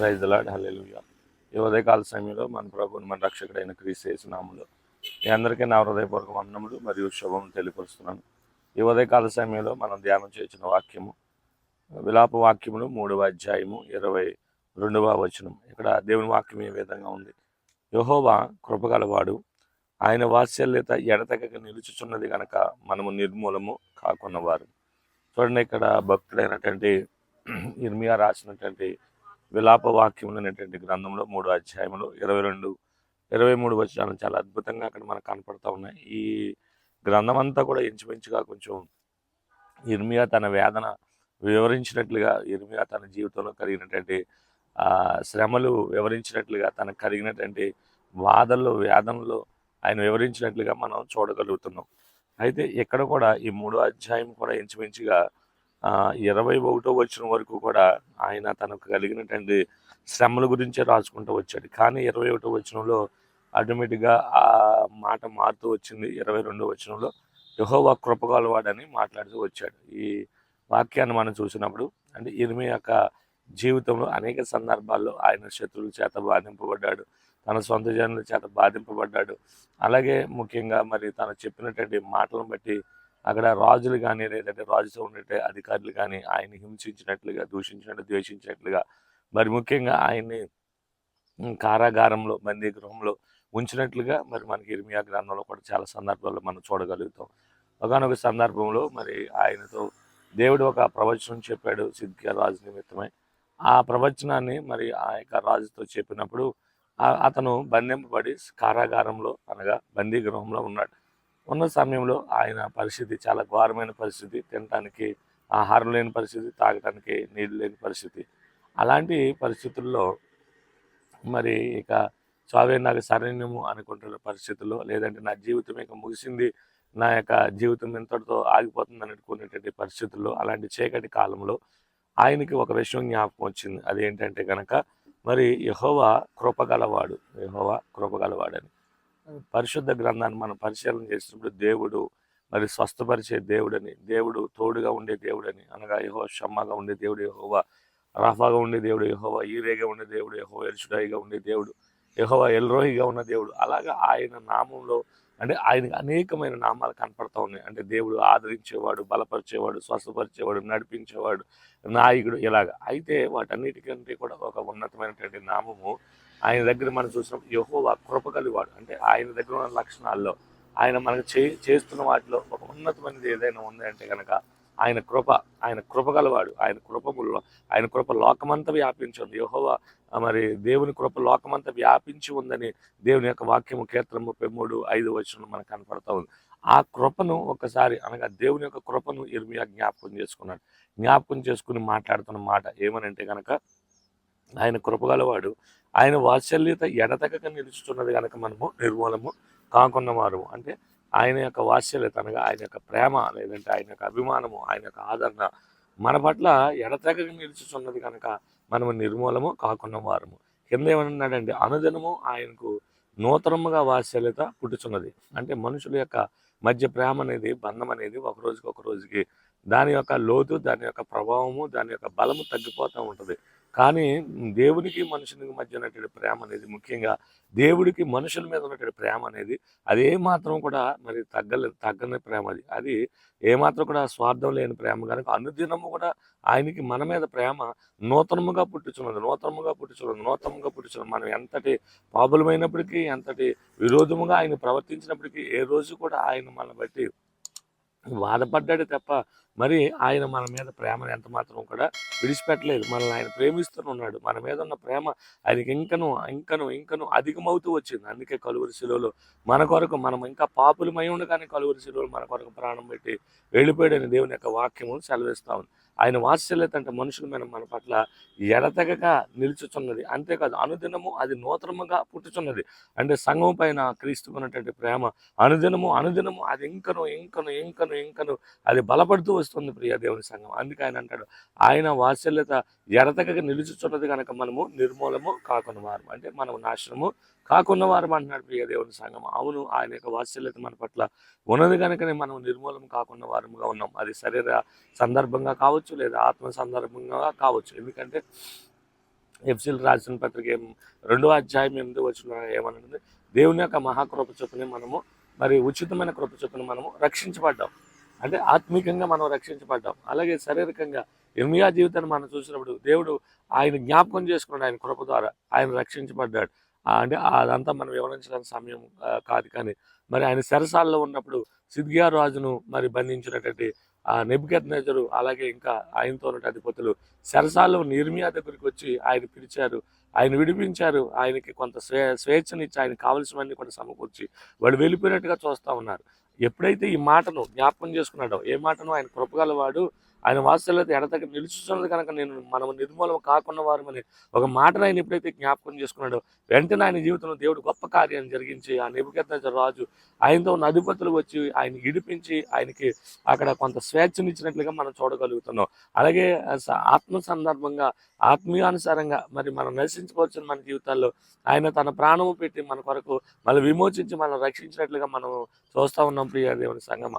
Praise lord హల్లెలూయా. ఈ ఉదయకాల సమయంలో మన ప్రభుని మన రక్షకుడైన క్రీస్తు యేసునాములు మీ అందరికీ నా హృదయపూర్వక వందనములు మరియు శుభం తెలియపరుస్తున్నాను. ఈ ఉదయకాల సమయంలో మనం ధ్యానం చేసిన వాక్యము విలాప వాక్యములు మూడవ అధ్యాయము ఇరవై రెండవ వచనం. ఇక్కడ దేవుని వాక్యం ఏ విధంగా ఉంది? యహోవా కృపగలవాడు ఆయన వాత్సల్యత ఎడతెగక నిలుచుచున్నది గనక మనము నిర్మూలము కాకున్నవారు. చూడండి ఇక్కడ భక్తుడైనటువంటి ఇర్మియా రాసినటువంటి విలాప అనేటువంటి గ్రంథంలో మూడు అధ్యాయములు ఇరవై రెండు ఇరవై మూడు వచనాలు చాలా అద్భుతంగా అక్కడ మనకు కనపడుతూ ఉన్నాయి. ఈ గ్రంథం అంతా కూడా ఇంచుమించుగా కొంచెం ఇర్మియా తన వేదన వివరించినట్లుగా ఇర్మియా తన జీవితంలో కలిగినటువంటి శ్రమలు వివరించినట్లుగా తనకు కలిగినటువంటి బాధల్లో వేదనలో ఆయన వివరించినట్లుగా మనం చూడగలుగుతున్నాం. అయితే ఇక్కడ కూడా ఈ మూడో అధ్యాయం కూడా ఇంచుమించుగా ఇరవై ఒకటో వచ్చిన వరకు కూడా ఆయన తనకు కలిగినటువంటి శ్రమల గురించే రాసుకుంటూ వచ్చాడు. కానీ ఇరవై ఒకటో వచనంలో ఆటోమేటిక్గా ఆ మాట మారుతూ వచ్చింది. ఇరవై రెండో వచనంలో యహోవా కృపగలవాడని మాట్లాడుతూ వచ్చాడు. ఈ వాక్యాన్ని మనం చూసినప్పుడు అంటే ఇరిమి యొక్క జీవితంలో అనేక సందర్భాల్లో ఆయన శత్రువుల చేత బాధింపబడ్డాడు. తన సొంత జనుల చేత బాధింపబడ్డాడు. అలాగే ముఖ్యంగా మరి తను చెప్పినటువంటి మాటలను బట్టి అక్కడ రాజులు కానీ లేదంటే రాజుతో ఉండే అధికారులు కానీ ఆయన్ని హింసించినట్లుగా దూషించినట్టు ద్వేషించినట్లుగా మరి ముఖ్యంగా ఆయన్ని కారాగారంలో బందీ గృహంలో ఉంచినట్లుగా మరి మనకి ఇర్మియా గ్రంథంలో కూడా చాలా సందర్భాల్లో మనం చూడగలుగుతాం. ఒకనొక సందర్భంలో మరి ఆయనతో దేవుడు ఒక ప్రవచనం చెప్పాడు సిద్ధియా రాజు నిమిత్తమై. ఆ ప్రవచనాన్ని మరి ఆ యొక్క రాజుతో చెప్పినప్పుడు అతను బంధింపబడి కారాగారంలో అనగా బందీ గృహంలో ఉన్నాడు. ఉన్న సమయంలో ఆయన పరిస్థితి చాలా ఘోరమైన పరిస్థితి. తినటానికి ఆహారం లేని పరిస్థితి తాగటానికి నీళ్ళు లేని పరిస్థితి. అలాంటి పరిస్థితుల్లో మరి ఇక చావే నాకు శరణ్యము అనుకుంటున్న పరిస్థితుల్లో లేదంటే నా జీవితం ఇక ముగిసింది నా యొక్క జీవితం ఇంతటితో ఆగిపోతుంది అనుకునేటువంటి పరిస్థితుల్లో అలాంటి చీకటి కాలంలో ఆయనకి ఒక విషయం జ్ఞాపకం వచ్చింది. అదేంటంటే కనుక మరి యహోవా కృపగలవాడు యహోవా కృపగలవాడని. పరిశుద్ధ గ్రంథాన్ని మనం పరిశీలన చేసినప్పుడు దేవుడు మరి స్వస్థపరిచే దేవుడని దేవుడు తోడుగా ఉండే దేవుడని అనగా యహో షమ్మగా ఉండే దేవుడు యహోవా రాఫాగా ఉండే దేవుడు యహోవా ఈరేగా ఉండే దేవుడు యహో ఎల్షుడాయిగా ఉండే దేవుడు యహోవా ఎల్రోహిగా ఉన్న దేవుడు. అలాగా ఆయన నామంలో అంటే ఆయనకి అనేకమైన నామాలు కనపడతా ఉన్నాయి. అంటే దేవుడు ఆదరించేవాడు బలపరిచేవాడు స్వస్థపరిచేవాడు నడిపించేవాడు నాయకుడు ఇలాగ. అయితే వాటన్నిటికంటే కూడా ఒక ఉన్నతమైనటువంటి నామము ఆయన దగ్గర మనం చూసినాం యహోవా కృపగలివాడు అంటే ఆయన దగ్గర ఉన్న లక్షణాల్లో ఆయన మనకు చే చేస్తున్న వాటిలో ఒక ఉన్నతమైనది ఏదైనా ఉంది అంటే కనుక ఆయన కృప ఆయన కృపగలవాడు ఆయన కృపములో ఆయన కృప లోకమంతా వ్యాపించి ఉంది యెహోవా మరి దేవుని కృప లోకమంతా వ్యాపించి ఉందని దేవుని యొక్క వాక్యము కేత్రం ముప్పై మూడు ఐదు వచ్చిన మనకు కనపడతా ఉంది. ఆ కృపను ఒకసారి అనగా దేవుని యొక్క కృపను ఇర్మియా జ్ఞాపకం చేసుకున్నాడు. జ్ఞాపకం చేసుకుని మాట్లాడుతున్న మాట ఏమనంటే కనుక ఆయన కృపగలవాడు ఆయన వాత్సల్యత ఎడతెగక నిలుచుతున్నది కనుక మనము నిర్మూలము కాకున్న వారు అంటే ఆయన యొక్క వాత్సల్యత అనగా ఆయన యొక్క ప్రేమ లేదంటే ఆయన యొక్క అభిమానము ఆయన యొక్క ఆదరణ మన పట్ల ఎడతెగక నిలుచుతున్నది కనుక మనము నిర్మూలము కాకున్న వారము. కింద ఏమన్నాడంటే అనుదినము ఆయనకు నూతనముగా వాత్సల్యత పుట్టుచున్నది. అంటే మనుషుల యొక్క మధ్య ప్రేమ అనేది బంధం అనేది ఒక రోజుకి ఒక రోజుకి దాని యొక్క లోతు దాని యొక్క ప్రభావము దాని యొక్క బలము తగ్గిపోతూ ఉంటుంది. కానీ దేవునికి మనుషునికి మధ్య ఉన్నటువంటి ప్రేమ అనేది ముఖ్యంగా దేవుడికి మనుషుల మీద ఉన్నటువంటి ప్రేమ అనేది అది ఏమాత్రం కూడా మరి తగ్గలేదు తగ్గని ప్రేమ అది. అది ఏమాత్రం కూడా స్వార్థం లేని ప్రేమ కనుక అనుదినము కూడా ఆయనకి మన మీద ప్రేమ నూతనముగా పుట్టుచున్నది. నూతనముగా పుట్టుచున్నది. నూతనముగా పుట్టుచున్నది. మనం ఎంతటి పాపులమైనప్పటికీ ఎంతటి విరోధముగా ఆయన ప్రవర్తించినప్పటికీ ఏ రోజు కూడా ఆయన మన బట్టి బాధపడ్డాడే తప్ప మరి ఆయన మన మీద ప్రేమను ఎంత మాత్రం కూడా విడిచిపెట్టలేదు. మనల్ని ఆయన ప్రేమిస్తూనే ఉన్నాడు. మన మీద ఉన్న ప్రేమ ఆయనకి ఇంకను ఇంకను ఇంకను అధికమవుతూ వచ్చింది. అందుకే కలువురి శిలువలో మన కొరకు మనం ఇంకా పాపులమై ఉండగానే కలువురి శిలువలు మన కొరకు ప్రాణం పెట్టి వెళ్ళిపోయాడని దేవుని యొక్క వాక్యము సెలవిస్తా ఉంది. ఆయన వాత్సల్యత అంటే మనుషుల మీద మన పట్ల ఎడతెగక నిలుచుచున్నది. అంతేకాదు అనుదినము అది నూతనముగా పుట్టుచున్నది. అంటే సంఘం పైన క్రీస్తుకున్నటువంటి ప్రేమ అనుదినము అనుదినము అది ఇంకను ఇంకను ఇంకను ఇంకను అది బలపడుతూ వస్తుంది ప్రియ దేవుని సంఘం. అందుకే ఆయన అంటాడు ఆయన వాత్సల్యత ఎడతెగక నిలుచుచున్నది కనుక మనము నిర్మూలము కాకుండా అంటే మనం నాశనము కాకున్న వారు అంటున్నాడు ప్రియ దేవుని సంఘం. అవును ఆయన యొక్క వాత్సల్యత మన పట్ల ఉన్నది కనుకనే మనం నిర్మూలం కాకుండా వారముగా ఉన్నాం. అది శరీర సందర్భంగా కావచ్చు లేదా ఆత్మ సందర్భంగా కావచ్చు. ఎందుకంటే ఎఫ్సిల్ రాసిన పత్రిక ఏం రెండో అధ్యాయం ఎనిమిది వచ్చిన ఏమనుంది దేవుని యొక్క మహాకృప చొప్పున మనము మరి ఉచితమైన కృప చొప్పున మనము రక్షించబడ్డాం. అంటే ఆత్మీకంగా మనం రక్షించబడ్డాం. అలాగే శారీరకంగా ఇర్మియా జీవితాన్ని మనం చూసినప్పుడు దేవుడు ఆయన జ్ఞాపకం చేసుకున్నాడు ఆయన కృప ద్వారా. ఆయన రక్షించబడ్డాడు. అంటే అదంతా మనం వివరించడానికి సమయం కాదు కానీ మరి ఆయన సెరసాల్లో ఉన్నప్పుడు సిద్గియా రాజును మరి బంధించినటువంటి ఆ నెబికత్ నేజరు అలాగే ఇంకా ఆయనతో ఉన్న అధిపతులు సెరసాల్లో నిర్మియా దగ్గరికి వచ్చి ఆయన పిలిచారు ఆయన విడిపించారు ఆయనకి కొంత స్వే స్వేచ్ఛనిచ్చి ఆయన కావలసినవన్నీ కూడా సమకూర్చి వాళ్ళు వెళ్ళిపోయినట్టుగా చూస్తూ ఉన్నారు. ఎప్పుడైతే ఈ మాటను జ్ఞాపకం చేసుకున్నాడో ఏ మాటను ఆయన కృపగలవాడు ఆయన వాత్సల్యత ఎడతకి నిలుచుతున్నది కనుక నేను మనం నిర్మూలం కాకుండా వారమని ఒక మాటను ఆయన ఎప్పుడైతే జ్ఞాపకం చేసుకున్నాడో వెంటనే ఆయన జీవితంలో దేవుడు గొప్ప కార్యాన్ని జరిగించి ఆ నిబుకెత్త రాజు ఆయనతో ఉన్న అధిపతులు వచ్చి ఆయన ఇడిపించి ఆయనకి అక్కడ కొంత స్వేచ్ఛనిచ్చినట్లుగా మనం చూడగలుగుతున్నాం. అలాగే స- ఆత్మ సందర్భంగా ఆత్మీయానుసారంగా మరి మనం నశించుకోవాల్సిన మన జీవితాల్లో ఆయన తన ప్రాణము పెట్టి మన కొరకు మళ్ళీ విమోచించి మనం రక్షించినట్లుగా మనం చూస్తూ ఉన్నాం ప్రియ దేవుని సంగమ.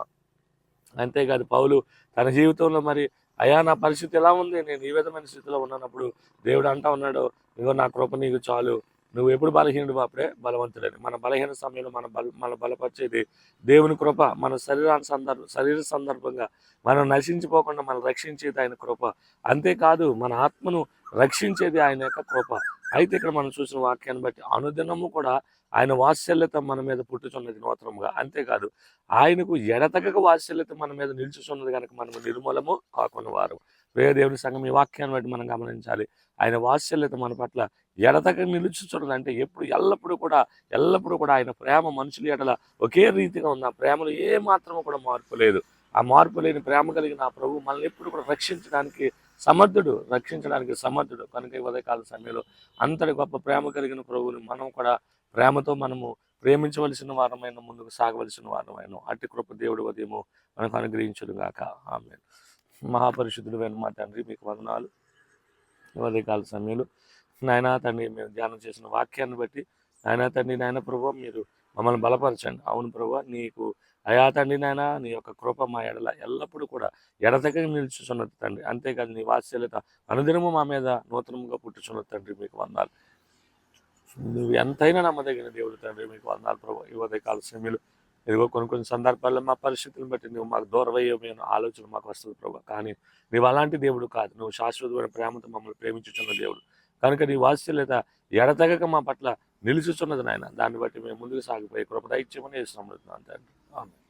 అంతేకాదు పౌలు తన జీవితంలో మరి అయా నా పరిస్థితి ఎలా ఉంది? నేను ఈ విధమైన స్థితిలో ఉన్నప్పుడు దేవుడు అంటా ఉన్నాడు ఇగో నా కృప నీకు చాలు. నువ్వు ఎప్పుడు బలహీనుడు అప్పుడే బలవంతుడని. మన బలహీన సమయంలో మన బల మన బలపరిచేది దేవుని కృప. మన శరీరాన్ని సందర్భ శరీర సందర్భంగా మనం నశించిపోకుండా మనం రక్షించేది ఆయన కృప. అంతేకాదు మన ఆత్మను రక్షించేది ఆయన యొక్క కృప. అయితే ఇక్కడ మనం చూసిన వాక్యాన్ని బట్టి అనుదినము కూడా ఆయన వాత్సల్యత మన మీద పుట్టుచున్నది నూతనముగా. అంతేకాదు ఆయనకు ఎడతగక వాత్సల్యత మన మీద నిలుచుచున్నది కనుక మనం నిర్మూలము కాకుండా వారు వేరే దేవుని సంఘం ఈ వాక్యాన్ని బట్టి మనం గమనించాలి. ఆయన వాత్సల్యత మన పట్ల ఎడతగ నిలుచుచున్నది అంటే ఎప్పుడు ఎల్లప్పుడూ కూడా ఎల్లప్పుడూ కూడా ఆయన ప్రేమ మనుషులు ఎడల ఒకే రీతిగా ఉంది ఆ ప్రేమలో ఏ మాత్రము కూడా మార్పు లేదు. ఆ మార్పు లేని ప్రేమ కలిగిన ఆ ప్రభు మనల్ని ఎప్పుడు కూడా రక్షించడానికి సమర్థుడు రక్షించడానికి సమర్థుడు. కనుక ఉదయకాల సమయంలో అంతటి గొప్ప ప్రేమ కలిగిన ప్రభువుని మనం కూడా ప్రేమతో మనము ప్రేమించవలసిన వారమైన ముందుకు సాగవలసిన వారమైన అట్టి కృప దేవుడు ఉదయము మనకు అనుగ్రహించడు గాక ఆమె మహాపరిశుద్ధుడు అయిన మా తండ్రి మీకు వందనాలు. ఉదయకాల సమయంలో నాయన తండ్రి మేము ధ్యానం చేసిన వాక్యాన్ని బట్టి నాయన తండ్రి నాయన ప్రభు మీరు మమ్మల్ని బలపరచండి. అవును ప్రభు నీకు అయా తండ్రి నాయన నీ యొక్క కృప మా ఎడల ఎల్లప్పుడూ కూడా ఎడతగ నిలుచుచున్నది తండ్రి. అంతేకాదు నీ వాత్సల్యత అనుదినము మా మీద నూతనంగా పుట్టుచున్నది తండ్రి మీకు వందాలు. నువ్వు ఎంతైనా నమ్మదగిన దేవుడు తండ్రి మీకు వందాలు ప్రభు. ఈ ఉదయకాల సమయంలో ఇదిగో కొన్ని కొన్ని సందర్భాల్లో మా పరిస్థితులను బట్టి నువ్వు మాకు దూరమయ్యేమైన ఆలోచన మాకు వస్తుంది ప్రభు. కానీ నువ్వు అలాంటి దేవుడు కాదు. నువ్వు శాశ్వతమైన ప్రేమతో మమ్మల్ని ప్రేమించుచున్న దేవుడు. కనుక నీ వాత్సల్యత ఎడతగక మా పట్ల నిలుచుచున్నది నాయన. దాన్ని బట్టి మేము ముందుకు సాగిపోయి కృపద ఇచ్చేమని వేస్తున్నాం తండ్రి. ఆమె